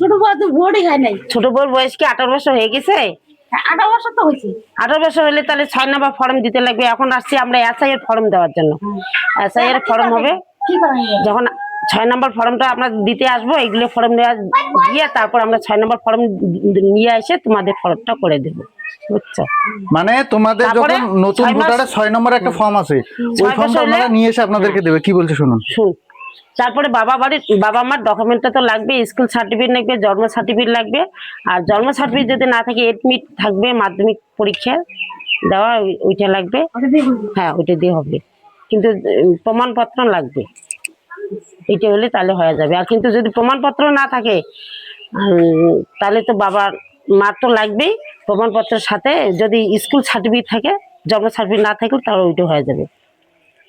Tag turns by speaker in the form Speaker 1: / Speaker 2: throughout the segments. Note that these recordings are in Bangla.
Speaker 1: ছোট বড় তো ভোটই হয় নাই।
Speaker 2: ছোট বউর বয়স কি আঠারো বছর হয়ে গেছে?
Speaker 1: আঠারো বছর তো হয়েছে।
Speaker 2: আঠারো বছর হলে তাহলে ছয় নাম্বার ফর্ম দিতে লাগবে। এখন আসছি আমরা এসআই এর ফর্ম দেওয়ার জন্য। এসআই এর ফর্ম হবে। যখন ছয় নম্বর ফর্মটা আমরা দিতে আসব এগুলো ফর্ম নেওয়া দিয়ে তারপর আমরা ছয় নম্বর ফর্ম নিয়ে এসে তোমাদের ফর্মটা করে দেবো। বুঝছ?
Speaker 3: মানে তোমাদের যখন নতুন
Speaker 2: ছয়
Speaker 3: ছয় নম্বর একটা ফর্ম আছে ওই ফর্মটা নিয়ে এসে আপনাদেরকে দেবে। কি বলছে শুনুন?
Speaker 2: শুন তারপরে বাবা বাড়ির বাবা মার ডকুমেন্টটা তো লাগবে স্কুল সার্টিফিকেট লাগবে জন্ম সার্টিফিকেট লাগবে। আর জন্ম সার্টিফিকেট যদি না থাকে এডমিট থাকবে মাধ্যমিক পরীক্ষা দেওয়া ওইটা লাগবে। হ্যাঁ ওইটা দিয়ে হবে। কিন্তু প্রমাণপত্র লাগবে। এটা হলে তাহলে হয়ে যাবে। আর কিন্তু যদি প্রমাণপত্র না থাকে তাহলে তো বাবার মার তো লাগবেই। প্রমাণপত্রের সাথে যদি স্কুল সার্টিফিকেট থাকে জন্ম সার্টিফিকেট না থাকলে তাহলে ওইটা হয়ে যাবে।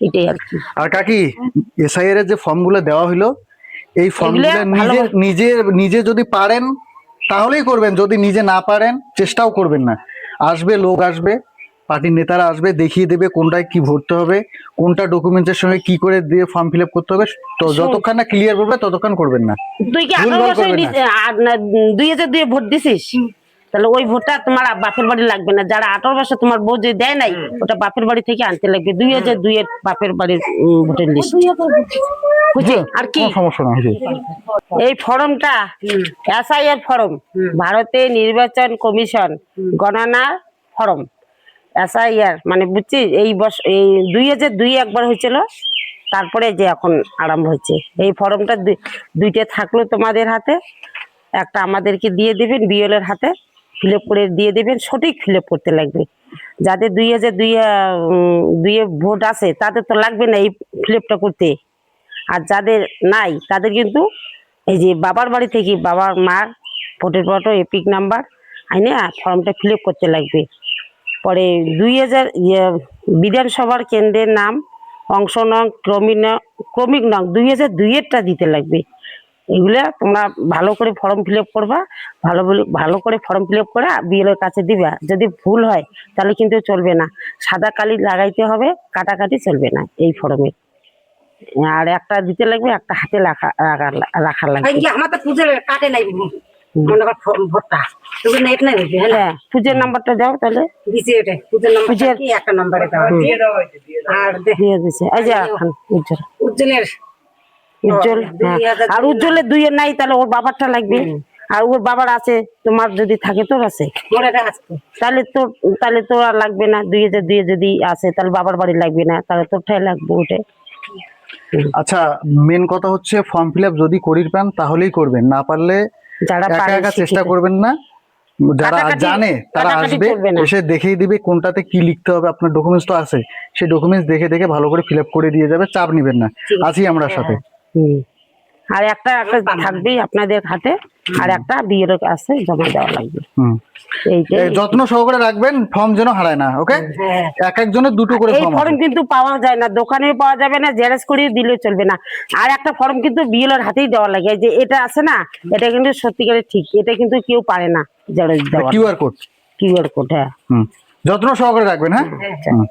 Speaker 2: এটাই আর কি।
Speaker 3: আর কাকি এসআইআর এর যে ফর্মগুলো দেওয়া হলো এই ফর্মগুলো নিজে নিজে নিজে যদি পারেন তাহলেই করবেন। যদি নিজে না পারেন চেষ্টাও করবেন না। আসবে লোক আসবে পার্টির নেতারা আসবে দেখিয়ে দেবে কোনটায় কি ভরতে হবে কোনটা ডকুমেন্টসের সঙ্গে কি করে দিয়ে ফর্ম ফিল আপ করতে হবে তো যতক্ষণ না ক্লিয়ার করবে ততক্ষণ করবেন না।
Speaker 2: তুই কি আঠারো বছর
Speaker 3: না।
Speaker 2: দুই হাজার দুই ভোট দিছিস? তাহলে ওই ভোটটা তোমার বাপের বাড়ি লাগবে না। যারা আঠারো বছর তোমার বউ যে দেয় নাই ওটা বাপের বাড়ি থেকে আনতে লাগবে। দুই হাজার দুই এর বাপের বাড়ির ভোটের লিস্ট। বুঝলি? আর কি। এই ফর্মটা এসআই এর ফর্ম ভারতের নির্বাচন কমিশন গণনা ফর্ম। এসআইআর মানে বুঝছিস এই বছর এই দুই হাজার দুই একবার হয়েছিল তারপরে যে এখন আরম্ভ হয়েছে। এই ফর্মটা দুই- দুইটা থাকল তোমাদের হাতে একটা আমাদেরকে দিয়ে দেবেন বিএল এর হাতে। ফিল করে দিয়ে দেবেন সঠিক ফিল করতে লাগবে। যাদের দুই হাজার দুই দুইয়ে ভোট আছে তাদের তো লাগবে না এই ফিল করতে। আর যাদের নাই তাদের কিন্তু এই যে বাবার বাড়ি থেকে বাবার মার ভোটের ফটো এপিক নাম্বার আইনে ফর্মটা ফিল করতে লাগবে। পরে দুই হাজার ইয়ে, বিধানসভার কেন্দ্রের নাম অংশ নং ক্রমিক নং ক্রমিক নং দুই হাজার দুইয়েরটা দিতে লাগবে। এগুলা তোমরা ভালো করে ফর্ম ফিল আপ করবা ভালো বলে- ভালো করে ফর্ম ফিল আপ করে বিএলের কাছে দিবা। যদি ভুল হয় তাহলে কিন্তু চলবে না। সাদা কালি লাগাইতে হবে কাটাকাটি চলবে না এই ফর্মে আর একটা দিতে লাগবে একটা হাতে রাখা রাখা- রাখা লাগবে।
Speaker 4: এই যে আমার তো পুজোর কাটে নাই মনে কর ভোটটা। নেট নাই হ্যাঁ?
Speaker 2: হ্যাঁ পুজোর নাম্বারটা দাও তাহলে।
Speaker 4: দিছি ওটা পুজোর নাম্বার
Speaker 2: পুজোর-
Speaker 4: একটা নাম্বারে দেওয়া আর
Speaker 2: দিয়ে দিছে। এই যে এখন উজ্জ্বল।
Speaker 4: উজ্জ্বলের
Speaker 2: উজ্জ্বল
Speaker 4: দুই
Speaker 2: হ্যাঁ।
Speaker 4: হাজার
Speaker 2: আর উজ্জ্বলের দুইয়ের নাই তাহলে ওর বাবারটা লাগবে। আর ওর বাবার আছে তোমার যদি থাকে তোর আছে। তাহলে তোর তাহলে তো আর লাগবে না। দুই হাজার দুই যদি আছে তাহলে বাবার বাড়ি লাগবে না। তাহলে তোরটাই লাগবে ওটা
Speaker 3: আচ্ছা মেন কথা হচ্ছে ফর্ম ফিল আপ যদি করির পান তাহলেই করবেন। না পারলে
Speaker 2: যারা
Speaker 3: একা
Speaker 2: পারে
Speaker 3: একা চেষ্টা করবেন না। যারা জানে তারা আসবে এসে দেখিয়ে দিবে কোনটাতে কি লিখতে হবে। আপনার ডকুমেন্টস তো আছে। সেই ডকুমেন্টস দেখে দেখে ভালো করে ফিল আপ করে দিয়ে যাবে। চাপ নিবেন না। আছি। আমরা সাথে।
Speaker 2: হুম। আর একটা একটা থাকবেই আপনাদের হাতে আর একটা বিয়ের কাছে জমা দেওয়া লাগবে।
Speaker 3: যত্ন সহকারে রাখবেন ফর্ম যেন হারায় না ওকে? এক একজনের দুটো করে
Speaker 2: এই
Speaker 3: ফর্ম
Speaker 2: কিন্তু পাওয়া যায় না দোকানে পাওয়া যাবে না জেরক্স করিয়ে দিলে চলবে না। আর একটা ফর্ম কিন্তু বিএলের হাতেই দেওয়া লাগে যে এটা আছে না এটা কিন্তু সত্যিকারের ঠিক এটা কিন্তু কেউ পারে না জেরক্স দেওয়া
Speaker 3: কিউআর কোড।
Speaker 2: কিউআর কোড হ্যাঁ।
Speaker 3: হুম। যত্ন সহকারে রাখবেন হ্যাঁ। হুম।